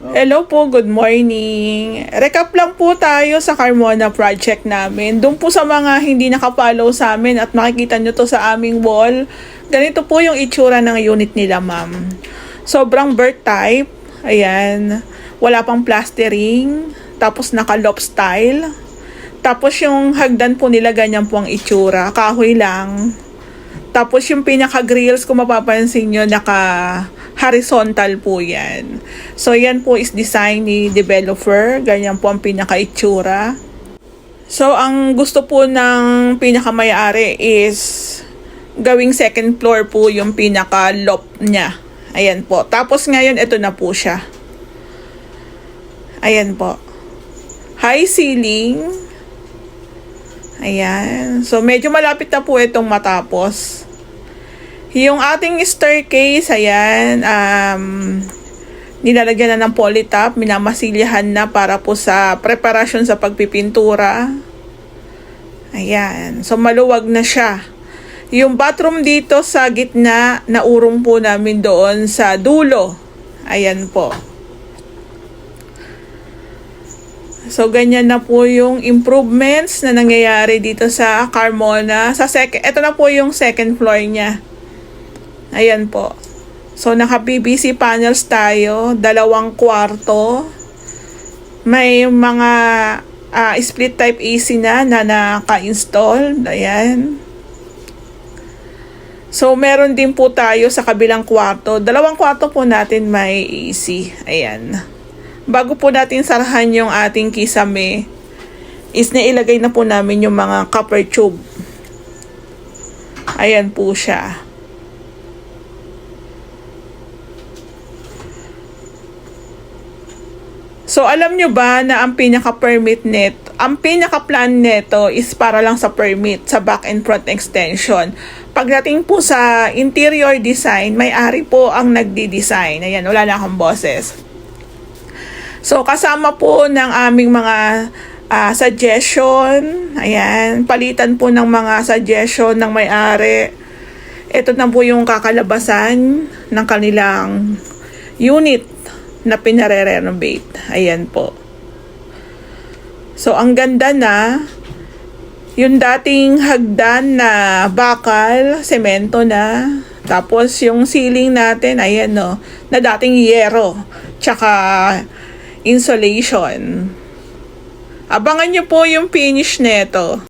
Hello po, good morning. Recap lang po tayo sa Carmona project namin. Doon po sa mga hindi nakapollow sa amin at makikita nyo to sa aming wall, ganito po yung itsura ng unit nila, ma'am. Sobrang bird type. Ayan. Wala pang plastering. Tapos naka-loft style. Tapos yung hagdan po nila, ganyan po ang itsura. Kahoy lang. Tapos yung pinaka-grills, kung mapapansin nyo, naka-horizontal po yan. So, yan po is design ni developer. Ganyan po ang pinaka-itsura. So, ang gusto po ng pinaka-may-ari is gawing second floor po yung pinaka-loft niya. Ayan po. Tapos ngayon, ito na po siya. Ayan po. High ceiling. Ayan. So, medyo malapit na po itong matapos. Yung ating staircase, ayan, um, nilalagyan na ng polytop, minamasilyahan na para po sa preparasyon sa pagpipintura. Ayan. So, maluwag na siya. Yung bathroom dito sa gitna, naurong po namin doon sa dulo. Ayan po. So, ganyan na po yung improvements na nangyayari dito sa Carmona. Sa sec ito na po yung second floor niya. Ayan po. So, naka-PVC panels tayo. Dalawang kwarto. May mga ah, split type AC na na naka-install. Ayan. So, meron din po tayo sa kabilang kwarto. Dalawang kwarto po natin may AC. Ayan. Bago po natin sarahan yung ating kisame, is nailagay na po namin yung mga copper tube. Ayan po siya. So, alam nyo ba na ang pinaka-permit net, ang pinaka-plan neto is para lang sa permit, sa back and front extension. Pagdating po sa interior design, may-ari po ang nagdi-design. Ayan, wala na akong boses. So, kasama po ng aming mga ah, suggestion, ayan, palitan po ng mga suggestion ng may-ari. Ito na po yung kakalabasan ng kanilang unit na pinare-renovate. Ayan po. So, ang ganda na, yung dating hagdan na bakal, semento na, tapos yung ceiling natin, ayan no, na dating yero, tsaka insulation. Abangan nyo po yung finish neto.